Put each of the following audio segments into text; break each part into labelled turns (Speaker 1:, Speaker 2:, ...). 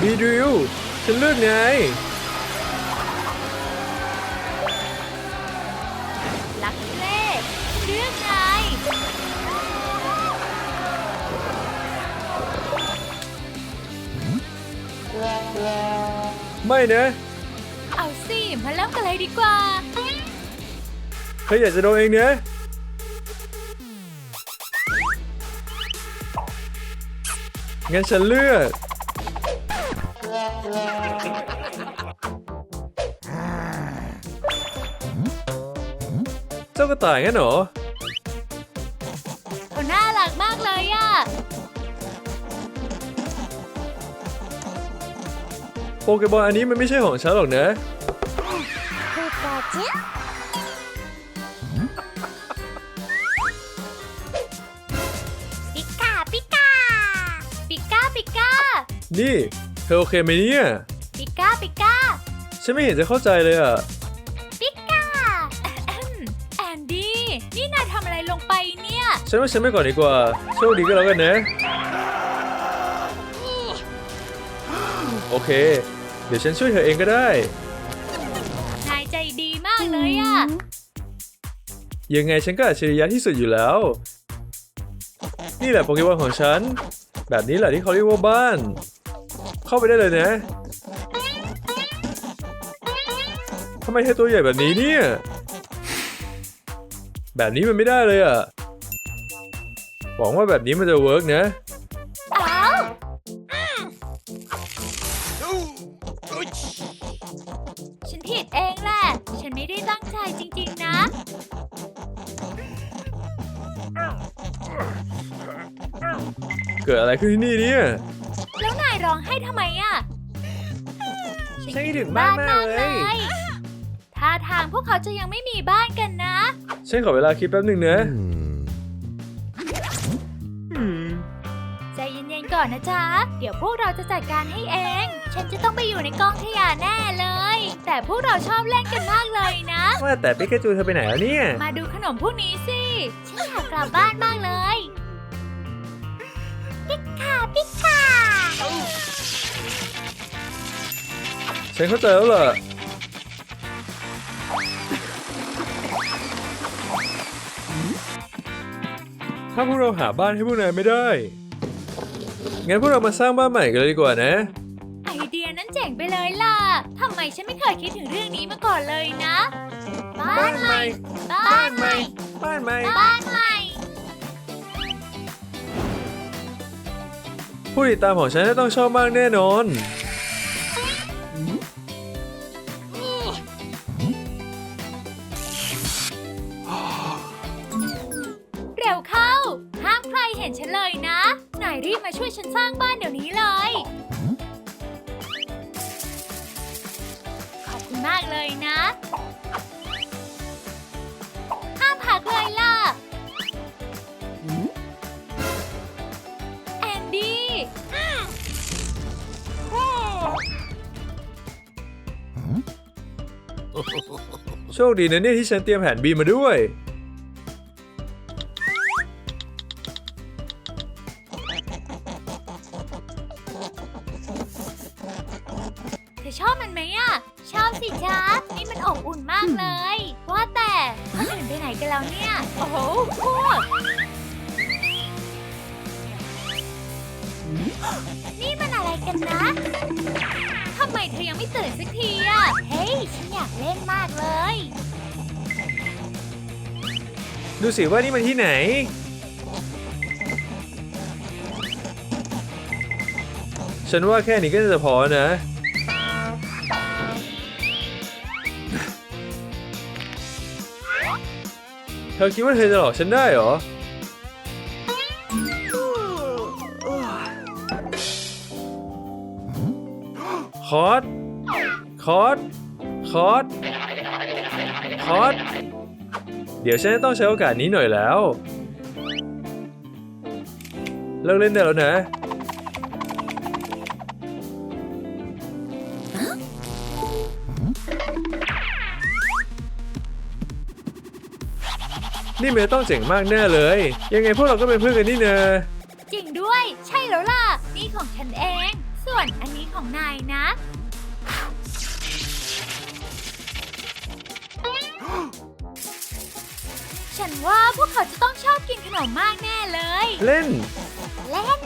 Speaker 1: บีดริวฉันเลือกไง
Speaker 2: ลักเล่เลือกไง
Speaker 1: ไม่นะ
Speaker 2: เอาสิ มาเริ่มกันเลยดีกว่า
Speaker 1: เธออยากจะโดนเองนะงั้นฉันเลือก เจ้ากระต่ายงั้นเหรอ
Speaker 2: เขาน่ารักมากเลยอะ
Speaker 1: โปเกมอนอันนี้มันไม่ใช่ของฉันหรอกนะ
Speaker 2: พูดกาจิปิกาปิกาปิกาปิกา
Speaker 1: นี่เธอโอเคไหมเนี่ย
Speaker 2: ปิกาปิกา
Speaker 1: ฉันไม่เห็นจะเข้าใจเลยอะ
Speaker 2: ปิกาอะแอมแอนดี้นี่นายทำอะไรลงไปเนี่ย
Speaker 1: ฉันว่าฉันไปก่อนดีกว่าโชคดีก็แล้วกันนะ โอเค เดี๋ยวฉันช่วยเธอเองก็ได้
Speaker 2: นายใจดีมากเลยอะ
Speaker 1: ยังไงฉันก็อัจฉริยะที่สุดอยู่แล้ว นี่แหละโปเกมอนของฉัน แบบนี้แหละที่เขาเรียกว่าบ้าน เข้าไปได้เลยนะทำไมเธอตัวใหญ่แบบนี้เนี่ย แบบนี้มันไม่ได้เลยอะหวังว่าแบบนี้มันจะเวิร์กนะ
Speaker 2: เอาฉันผิดเองแหละ ฉันไม่ได้ตั้งใจจริงๆนะ
Speaker 1: เกิดอะไรขึ้นที่นี่เนี่ย
Speaker 2: แล้วนาย ร้องให้ทำไมอะ
Speaker 1: ฉันคิดถึงบ้านมากเลย
Speaker 2: ท่าทางพวกเขาจะยังไม่มีบ้านกันนะ
Speaker 1: ฉันขอเวลาคิดแป๊บหนึ่งนะ
Speaker 2: ใจเย็นๆก่อนนะจ๊ะ เดี๋ยวพวกเราจะจัดการให้เอง ฉันจะต้องไปอยู่ในกองขยะแน่เลย แต่พวกเราชอบเล่นกันมากเลยนะ
Speaker 1: ว่าแต่ปิกาจูเธอไปไหนแล้วเนี่ย
Speaker 2: มาดูขนมพวกนี้สิ ฉันอยากกลับบ้านมากเลย ปิกาปิกา
Speaker 1: ฉันเข้าใจแล้วล่ะถ้าพวกเราหาบ้านให้พวกนายไม่ได้ งั้นพวกเรามาสร้างบ้านใหม่กันเลยดีกว่านะ
Speaker 2: ไอเดียนั้นเจ๋งไปเลยล่ะ ทำไมฉันไม่เคยคิดถึงเรื่องนี้มาก่อนเลยนะ บ้านใหม่ บ้านใหม่
Speaker 1: บ้านใหม่
Speaker 2: บ้านใหม่
Speaker 1: ผู้ติดตามของฉันจะต้องชอบมากแน่นอน
Speaker 2: เร็วเข้า ห้ามใครเห็นฉันเลยนะ นายรีบมาช่วยฉันสร้างบ้านเดี๋ยวนี้เลย ขอบคุณมากเลยนะ
Speaker 1: โชคดีนะเนี่ยที่ฉันเตรียมแผน B มาด้วย
Speaker 2: เธอชอบมันไหมอะ ชอบสิจ๊ะนี่มันอบอุ่นมากเลย ว่าแต่คนอื่นไปไหนกันแล้วเนี่ย โอ้โหพวกนี่มันอะไรกันนะำไมเธอยังไม่ตื่นสักทีอะเฮ้ย ฉันอยากเล่นมากเลย
Speaker 1: ดูสิว่านี่มันที่ไหน ฉันว่าแค่นี้ก็น่าจะพอนะ เธอคิดว่าเธอจะหลอกฉันได้เหรอ คอร์สคอร์สคอร์สคอร์สเดี๋ยวฉันจะต้องใช้โอกาสนี้หน่อยแล้ว เลิกเล่นได้แล้วนะนี่เมย์ต้องเจ๋งมากแน่เลย ยังไงพวกเราก็เป็นเพื่อนกันนี่เนอะ
Speaker 2: จริงด้วย ใช่แล้วล่ะ นี่ของฉันเองสววนอันนี้ ของนายนะ ฉันว่าพวกเขาจะต้องชอบกินขนมมากแน่เลย
Speaker 1: เล่น
Speaker 2: เล่น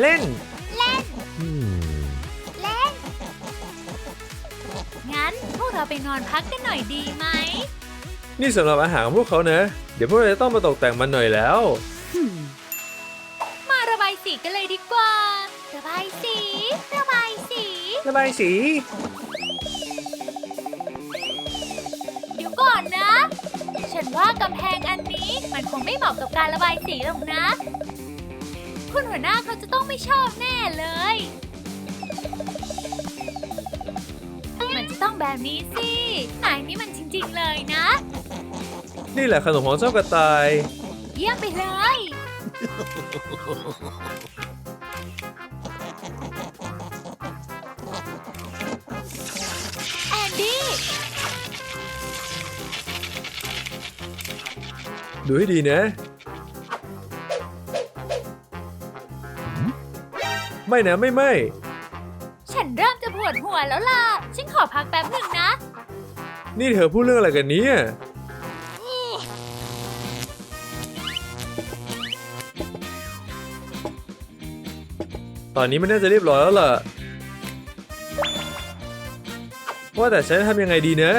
Speaker 1: เล่น
Speaker 2: เล่น
Speaker 1: อืม
Speaker 2: เล่น งั้นพวกเราไปนอนพักกันหน่อยดีไหม
Speaker 1: นี่สำหรับอาหารของพวกเขานะ เดี๋ยวพวกเราจะต้องมาตกแต่งมันหน่อยแล้ว
Speaker 2: มาระบายสีกันเลยดีกว่า ระบายสี ระบายสี
Speaker 1: ระบายสี
Speaker 2: เดี๋ยวก่อนนะ ฉันว่ากำแพงอันนี้มันคงไม่เหมาะกับการระบายสีหรอกนะ คุณหัวหน้าเขาจะต้องไม่ชอบแน่เลย มันจะต้องแบบนี้สินายนี่มันจริงๆเลยนะ
Speaker 1: นี่แหละขนมของเจ้ากระต่าย
Speaker 2: เยี่ยมไปเลย ดี้
Speaker 1: ดูให้ดีนะ ไม่นะไม่ไม่
Speaker 2: ฉันเริ่มจะปวดหัวแล้วล่ะ ฉันขอพักแป๊บหนึ่งนะ
Speaker 1: นี่เธอพูดเรื่องอะไรกันเนี่ยตอนนี้มันน่าจะเรียบร้อยแล้วล่ะ ว่าแต่ฉันทำยังไงดีนะ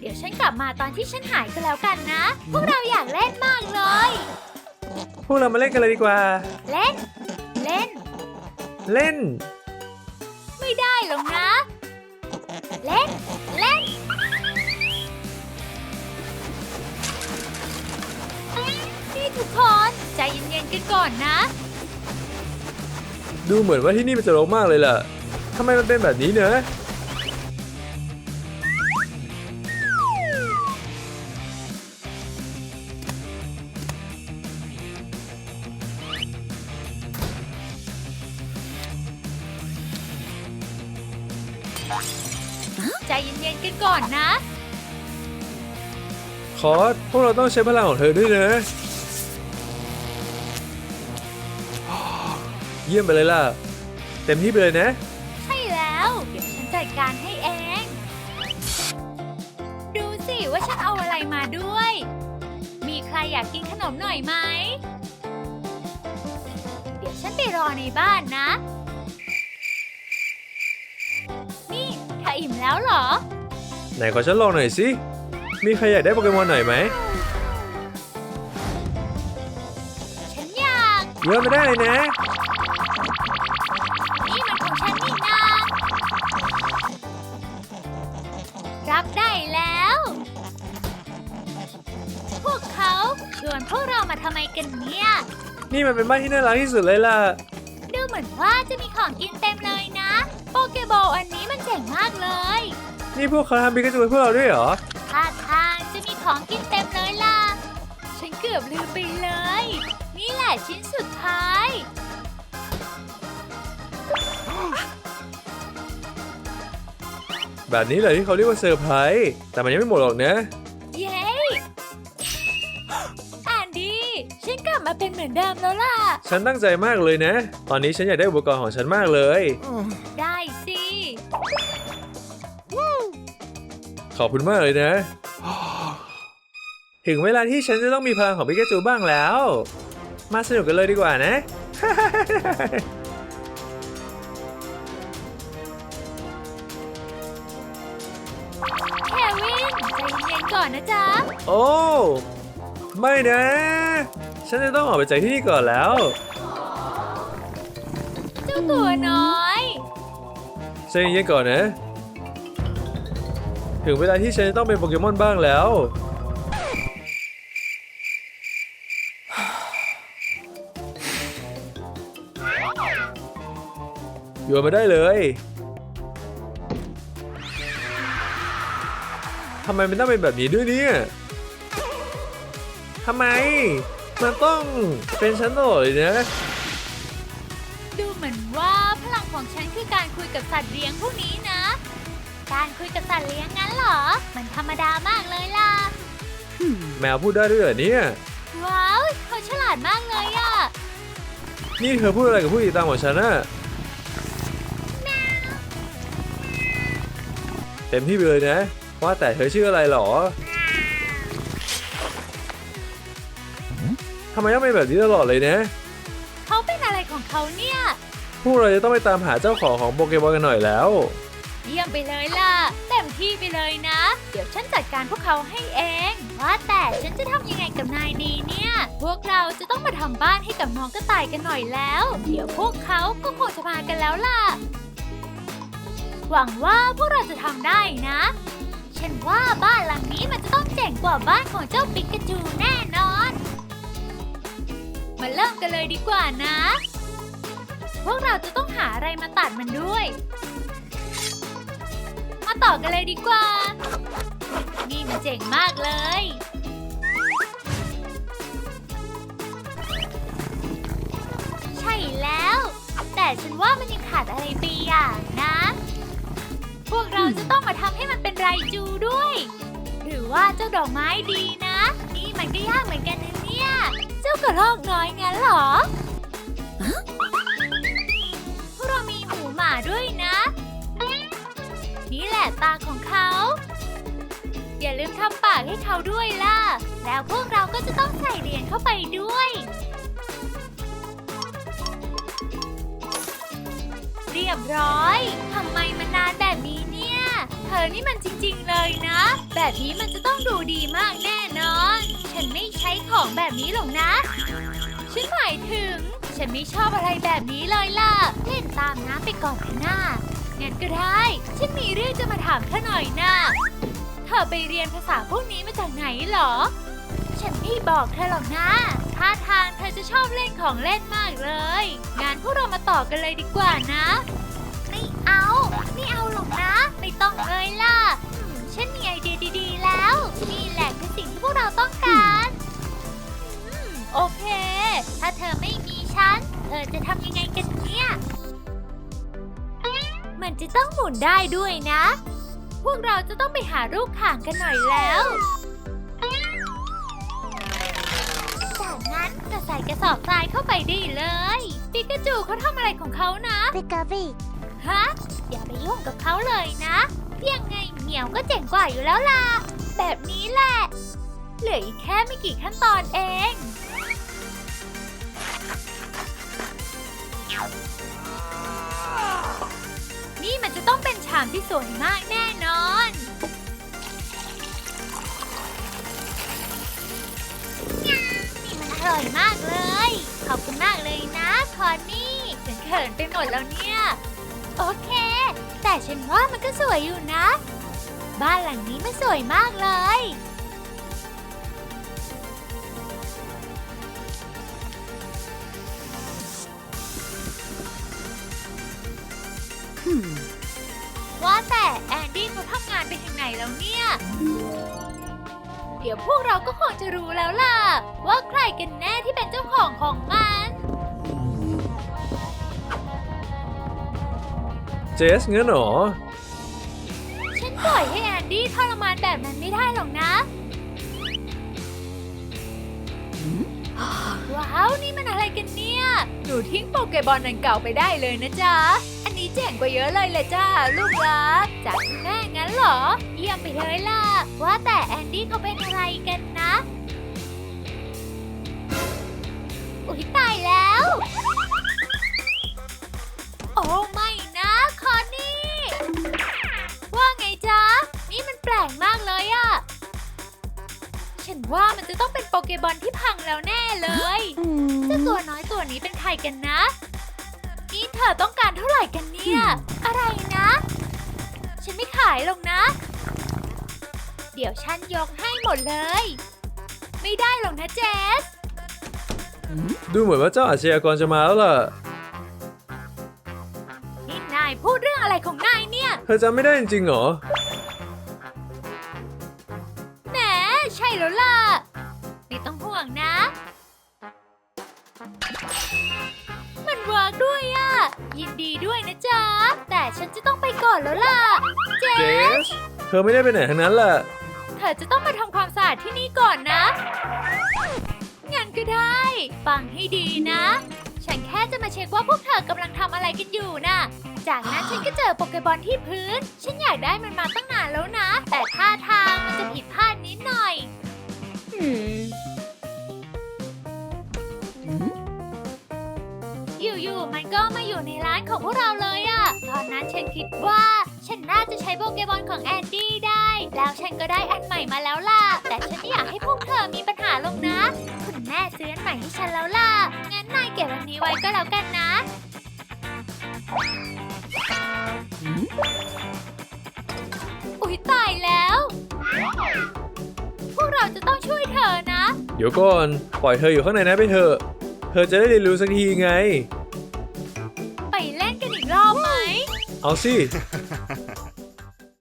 Speaker 2: เดี๋ยวฉันกลับมาตอนที่ฉันหายก็แล้วกันนะ พวกเราอยากเล่นมากเลย
Speaker 1: พวกเรามาเล่นกันเลยดีกว่า
Speaker 2: เล่น เล่น
Speaker 1: เล่น
Speaker 2: ไม่ได้หรอกนะ เล่น เล่นนี่ทุกคนใจเย็นๆกันก่อนนะ
Speaker 1: ดูเหมือนว่าที่นี่มันจะรกมากเลยล่ะทำไมมันเป็นแบบนี้เนอะ
Speaker 2: กันก่อนนะ
Speaker 1: คอสพวกเราต้องใช้พลังของเธอด้วยนะเยี่ยมไปเลยล่ะ เต็มที่ไปเลยนะ
Speaker 2: ใช่แล้ว เดี๋ยวฉันจัดการให้เอง ดูสิว่าฉันเอาอะไรมาด้วย มีใครอยากกินขนมหน่อยไหม เดี๋ยวฉันไปรอในบ้านนะ นี่เธออิ่มแล้วเหรอ
Speaker 1: ไหนขอฉันลองหน่อยสิ มีใครอยากได้โปเกมอนหน่อยไหม
Speaker 2: ฉันอยาก
Speaker 1: เยอะไม่ได้เลยนะ
Speaker 2: นี่มันของฉันนี่นารับได้แล้ว พวกเขาชวนพวกเรามาทำไมกันเนี่ย
Speaker 1: นี่มันเป็นบ้านที่น่ารักที่สุดเลยล่ะ
Speaker 2: ดูเหมือนว่าจะมีของกินเต็มเลยนะ โปเกบอลอันนี้มันเจ๋งมากเลย
Speaker 1: นี่พวกเขาทำปิกาจูให้พวกเราด้วยเหรอ
Speaker 2: ท่าทางจะมีของกินเต็มเลยล่ะ ฉันเกือบลืมไปเลย นี่แหละชิ้นสุดท้าย
Speaker 1: แบบนี้เลยที่เขาเรียกว่าเซอร์ไพรส์แต่มันยังไม่หมดหรอกนะ
Speaker 2: เย้แอนดี้ฉันกลับมาเป็นเหมือนเดิมแล้วล่ะ
Speaker 1: ฉันตั้งใจมากเลยนะ ตอนนี้ฉันอยากได้อุปกรณ์ของฉันมากเลย
Speaker 2: ได้
Speaker 1: ขอบคุณมากเลยนะ ถึงเวลาที่ฉันจะต้องมีพลังของปิกาจูบ้างแล้ว มาสนุกกันเลยดีกว่านะ
Speaker 2: เควิน ใจเย็นๆก่อนนะจ๊ะ
Speaker 1: โอ้ ไม่นะ ฉันจะต้องออกไปจากที่นี่ก่อนแล้ว
Speaker 2: เจ้าตัวน้อย
Speaker 1: ใจเย็นๆก่อนนะ ถึงเวลาที่ฉันจะต้องเป็นโปเกมอนบ้างแล้ว โยนมาได้เลยทำไมมันต้องเป็นแบบนี้ด้วยเนี่ยทำไม มันต้องเป็นฉันตลอดเลยนะ
Speaker 2: ดูเหมือนว่าพลังของฉันคือการคุยกับสัตว์เลี้ยงพวกนี้นะ การคุยกับสัตว์เลี้ยง มันธรรมดามากเลยล่ะ
Speaker 1: แมวพูดได้ด้วยเหรอเนี่ย
Speaker 2: ว้าวเขาฉลาดมากเลยอะ
Speaker 1: นี่เธอพูดอะไรกับผู้ติดตามของฉันน่ะ
Speaker 2: ว
Speaker 1: เต็มที่ไปเลยนะ ว่าแต่เธอชื่ออะไรหรอทำไมต้องเป็นแบบนี้ตลอดเลยนะ
Speaker 2: เขาเป็นอะไรของเขาเนี่ย
Speaker 1: พวกเราจะต้องไปตามหาเจ้าของของโปเกมอนกันหน่อยแล้ว
Speaker 2: เยี่ยมไปเลยล่ะ เต็มที่ไปเลยนะเดี๋ยวฉันจัดการพวกเขาให้เอง ว่าแต่ฉันจะทำยังไงกับนายดีเนี่ย พวกเราจะต้องมาทำบ้านให้กับน้องกระต่ายกันหน่อยแล้ว เดี๋ยวพวกเขาก็คงจะมากันแล้วล่ะ หวังว่าพวกเราจะทำได้นะ ฉันว่าบ้านหลังนี้มันจะต้องเจ๋งกว่าบ้านของเจ้าปิกาจูแน่นอน มาเริ่มกันเลยดีกว่านะ พวกเราจะต้องหาอะไรมาตัดมันด้วย มาต่อกันเลยดีกว่า นี่มันเจ๋งมากเลย ใช่แล้ว แต่ฉันว่ามันยังขาดอะไรไปอย่างนะ พวกเราจะต้องมาทำให้มันเป็นไรจูด้วย หรือว่าเจ้าดอกไม้ดีนะ นี่มันก็ยากเหมือนกันนะเนี่ย เจ้ากระรอกน้อยงั้นหรอพวกเรามีหมูหมาด้วยนะ นี่แหละตา อย่าลืมทำปากให้เขาด้วยล่ะ แล้วพวกเราก็จะต้องใส่เหรียญเข้าไปด้วย เรียบร้อยทำไมมันนานแบบนี้เนี่ย เธอนี่มันจริงๆเลยนะ แบบนี้มันจะต้องดูดีมากแน่นอน ฉันไม่ใช้ของแบบนี้หรอกนะ ฉันหมายถึง ฉันไม่ชอบอะไรแบบนี้เลยล่ะ เล่นตามน้ำไปก่อนเถอะนะงั้นก็ได้ ฉันมีเรื่องจะมาถามเธอหน่อยนะ เธอไปเรียนภาษาพวกนี้มาจากไหนเหรอ ฉันไม่บอกเธอหรอกนะ ท่าทางเธอจะชอบเล่นของเล่นมากเลย งานพวกเรามาต่อกันเลยดีกว่านะ ไม่เอา ไม่เอาหรอกนะ ไม่ต้องเลยล่ะอืมฉันมีไอเดียดีๆแล้ว นี่แหละคือสิ่งที่พวกเราต้องการอืมโอเค ถ้าเธอไม่มีฉัน เธอจะทำยังไงกันเนี่ย มันจะต้องหมุนได้ด้วยนะพ วกเราจะต้องไปหาลูกข่างกันหน่อยแล้ว จากนั้นก็ใส่กระสอบทรายเข้าไปได้เลยปิกาจูเขาทำอะไรของเขานะ
Speaker 3: Pika Pig.
Speaker 2: ฮะอย่าไปยุ่งกับเขาเลยนะยังไงเหมียวก็เจ๋งกว่าอยู่แล้วล่ะ แบบนี้แหละ เหลืออีกแค่ไม่กี่ขั้นตอนเอง นี่มันจะต้องเป็นชามที่สวยมากแน่นอน นี่มันอร่อยมากเลย ขอบคุณมากเลยนะคอนนี่ฉันเขินไปหมดแล้วเนี่ย โอเค แต่ฉันว่ามันก็สวยอยู่นะ บ้านหลังนี้มันสวยมากเลย แล้วเนี่ย เดี๋ยวพวกเราก็คงจะรู้แล้วล่ะ ว่าใครกันแน่ที่เป็นเจ้าของของมัน
Speaker 1: เจสงั้นเหรอ
Speaker 2: ฉันปล่อยให้แอนดี้ทรมานแบบนั้นไม่ได้หรอกนะ ว้าวนี่มันอะไรกันเนี่ย หนูทิ้งโปเกบอลนันเก่าไปได้เลยนะจ๊ะ อันนี้เจ๋งกว่าเยอะเลยแหละจ้าลูกรักจากคุณแม่งั้น เหรอ เยี่ยมไปเลยล่ะ ว่าแต่แอนดี้เขาเป็นอะไรกันนะ อุ๊ยตายแล้ว โอ้ไม่นะคอนนี่ ว่าไงจ๊ะ นี่มันแปลกมากเลยอะฉันว่ามันจะต้องเป็นโปเกบอลที่พังแล้วแน่เลยเจ้าตัวน้อยตัวนี้เป็นใครกันนะ นี่เธอต้องการเท่าไหร่กันเนี่ย อะไรนะ ฉันไม่ขายหรอกนะ เดี๋ยวฉันยกให้หมดเลย ไม่ได้หรอกนะเจส
Speaker 1: ดูเหมือนว่าเจ้าอาชญากรจะมาแล้วล่ะ
Speaker 2: นี่นายพูดเรื่องอะไรของนายเนี่ย
Speaker 1: เธอจำไม่ได้จริงๆเหรอ เธอไม่ได้ไปไหนทั้งนั้นแหละ
Speaker 2: เธอจะต้องมาทำความสะอาดที่นี่ก่อนนะ งั้นก็ได้ ฟังให้ดีนะ ฉันแค่จะมาเช็คว่าพวกเธอกำลังทำอะไรกันอยู่น่ะ จากนั้นฉันก็เจอโปเกบอลที่พื้น ฉันอยากได้มันมาตั้งนานแล้วนะ แต่ท่าทางมันจะผิดพลาดนิดหน่อยอยู่ๆมันก็มาอยู่ในร้านของพวกเราเลยอะตอนนั้นฉันคิดว่า ฉันน่าจะใช้โปเกมอนของแอนดี้ได้ แล้วฉันก็ได้อันใหม่มาแล้วล่ะ แต่ฉันไม่อยากให้พวกเธอมีปัญหาลงนะ คุณแม่ซื้ออันใหม่ให้ฉันแล้วล่ะ งั้นนายเก็บอันนี้ไว้ก็แล้วกันนะ อุ๊ยตายแล้ว พวกเราจะต้องช่วยเธอนะ
Speaker 1: เดี๋ยวก่อน ปล่อยเธออยู่ข้างในนั้นไปเถอะ เธอจะได้เรียนรู้สักทีไง
Speaker 2: ไปเล่นกันอีกรอบไหม
Speaker 1: เอาสิ